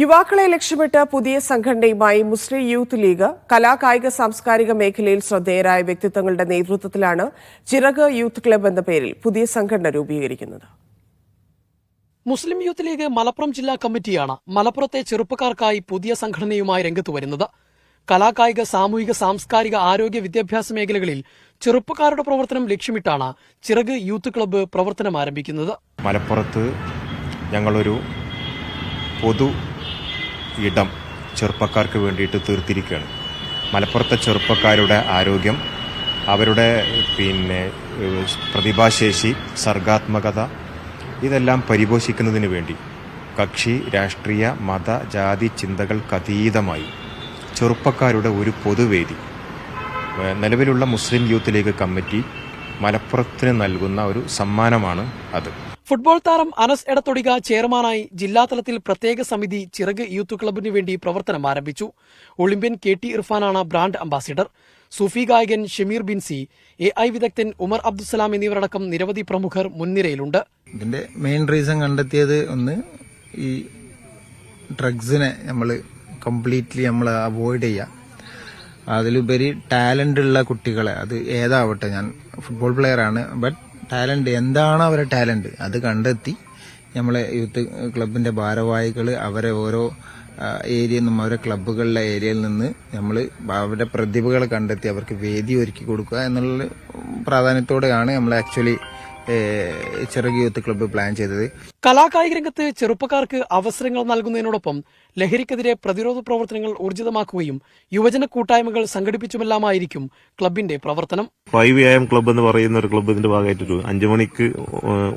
യുവാക്കളെ ലക്ഷ്യമിട്ട് പുതിയ സംഘടനയുമായി മുസ്ലിം യൂത്ത് ലീഗ് കലാകായിക സാംസ്കാരിക മേഖലയിൽ ശ്രദ്ധേയരായ വ്യക്തിത്വങ്ങളുടെ നേതൃത്വത്തിലാണ് ചിറക് യൂത്ത് ക്ലബ് എന്ന പേരിൽ പുതിയ സംഘടന രൂപീകരിക്കുന്നത്. മുസ്ലിം യൂത്ത് ലീഗ് മലപ്പുറം ജില്ലാ കമ്മിറ്റിയാണ് മലപ്പുറത്തെ ചെറുപ്പക്കാർക്കായി പുതിയ സംഘടനയുമായി രംഗത്ത് വരുന്നത്. കലാകായിക സാമൂഹിക സാംസ്കാരിക ആരോഗ്യ വിദ്യാഭ്യാസ മേഖലകളിൽ ചെറുപ്പക്കാരുടെ പ്രവർത്തനം ലക്ഷ്യമിട്ടാണ് ചിറക് യൂത്ത് ക്ലബ്ബ് പ്രവർത്തനം ആരംഭിക്കുന്നത്. മലപ്പുറത്ത് ഞങ്ങളൊരു പൊതു ഇടം ചെറുപ്പക്കാർക്ക് വേണ്ടിയിട്ട് തീർത്തിരിക്കുകയാണ്. മലപ്പുറത്തെ ചെറുപ്പക്കാരുടെ ആരോഗ്യം അവരുടെ പിന്നെ പ്രതിഭാശേഷി സർഗാത്മകത ഇതെല്ലാം പരിപോഷിക്കുന്നതിന് വേണ്ടി കക്ഷി രാഷ്ട്രീയ മത ജാതി ചിന്തകൾക്കതീതമായി ചെറുപ്പക്കാരുടെ ഒരു പൊതുവേദി. നിലവിലുള്ള മുസ്ലിം യൂത്ത് ലീഗ് കമ്മിറ്റി മലപ്പുറത്തിന് നൽകുന്ന ഒരു സമ്മാനമാണ് അത്. ഫുട്ബോൾ താരം അനസ് എടത്തൊടിക ചെയർമാനായി ജില്ലാതലത്തിൽ പ്രത്യേക സമിതി ചിറക് യൂത്ത് ക്ലബിന് വേണ്ടി പ്രവർത്തനം ആരംഭിച്ചു. ഒളിമ്പ്യൻ കെ ടി ഇർഫാനാണ് ബ്രാൻഡ് അംബാസിഡർ. സൂഫി ഗായകൻ ഷമീർ ബിൻസി എ ഐ വിദഗ്ധൻ ഉമർ അബ്ദുസലാം എന്നിവരടക്കം നിരവധി പ്രമുഖർ മുൻനിരയിലുണ്ട്. ഇതിന്റെ മെയിൻ റീസൺ കണ്ടെത്തിയത് ഒന്ന് ഈ ഡ്രഗ്സിനെ നമ്മൾ കംപ്ലീറ്റ്ലി നമ്മൾ അവോയ്ഡ് ചെയ്യുക. അതിലുപരി ടാലന്റ് ഉള്ള കുട്ടികളെ അത് ഏതാവട്ടെ ഞാൻ ഫുട്ബോൾ പ്ലെയർ ആണ് ബട്ട് ടാലന്റ് എന്താണ് അവരെ ടാലന്റ് അത് കണ്ടെത്തി നമ്മളെ യൂത്ത് ക്ലബിന്റെ ഭാരവാഹികൾ അവരെ ഓരോ ഏരിയയിൽ നിന്നും അവരെ ക്ലബ്ബുകളിലെ ഏരിയയിൽ നിന്ന് നമ്മൾ അവരുടെ പ്രതിഭകളെ കണ്ടെത്തി അവർക്ക് വേദി ഒരുക്കി കൊടുക്കുക എന്നുള്ള പ്രാധാന്യത്തോടെയാണ് നമ്മൾ ആക്ച്വലി ചിറക് യൂത്ത് ക്ലബ്ബ് പ്ലാൻ ചെയ്തത്. കലാകായിക രംഗത്ത് ചെറുപ്പക്കാർക്ക് അവസരങ്ങൾ നൽകുന്നതിനോടൊപ്പം ലഹരിക്കെതിരെ പ്രതിരോധ പ്രവർത്തനങ്ങൾ ഊർജിതമാക്കുകയും യുവജന കൂട്ടായ്മകൾ സംഘടിപ്പിച്ചുമെല്ലാമായിരിക്കും ക്ലബിന്റെ പ്രവർത്തനം. ഫൈവ് എ എം ക്ലബ്ബ് എന്ന് പറയുന്ന ഒരു ക്ലബ്ബ് ഇതിന്റെ ഭാഗമായിട്ട് അഞ്ചു മണിക്ക്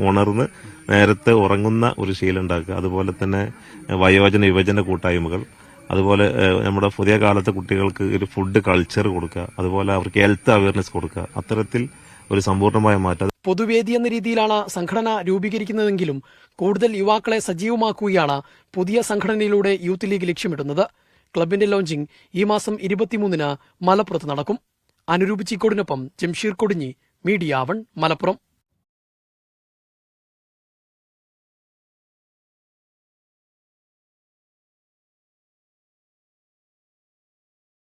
ഉണർന്ന് നേരത്തെ ഉറങ്ങുന്ന ഒരു ശീലം ഉണ്ടാക്കുക. അതുപോലെ തന്നെ വയോജന യുവജന കൂട്ടായ്മകൾ. അതുപോലെ നമ്മുടെ പുതിയ കാലത്തെ കുട്ടികൾക്ക് ഒരു ഫുഡ് കൾച്ചർ കൊടുക്കുക. അതുപോലെ അവർക്ക് ഹെൽത്ത് അവയർനെസ് കൊടുക്കുക. അത്തരത്തിൽ ഒരു സമ്പൂർണമായ മാറ്റം. പൊതുവേദി എന്ന രീതിയിലാണ് സംഘടന രൂപീകരിക്കുന്നതെങ്കിലും കൂടുതൽ യുവാക്കളെ സജീവമാക്കുകയാണ് പുതിയ സംഘടനയിലൂടെ യൂത്ത് ലീഗ് ലക്ഷ്യമിടുന്നത്. ക്ലബിന്റെ ലോഞ്ചിംഗ് ഈ മാസം ഇരുപത്തിമൂന്നിന് മലപ്പുറത്ത് നടക്കും. അനുരൂപ് ചീക്കോടിനൊപ്പം ജംഷീർ കൊടിഞ്ഞി മീഡിയ വൺ മലപ്പുറം.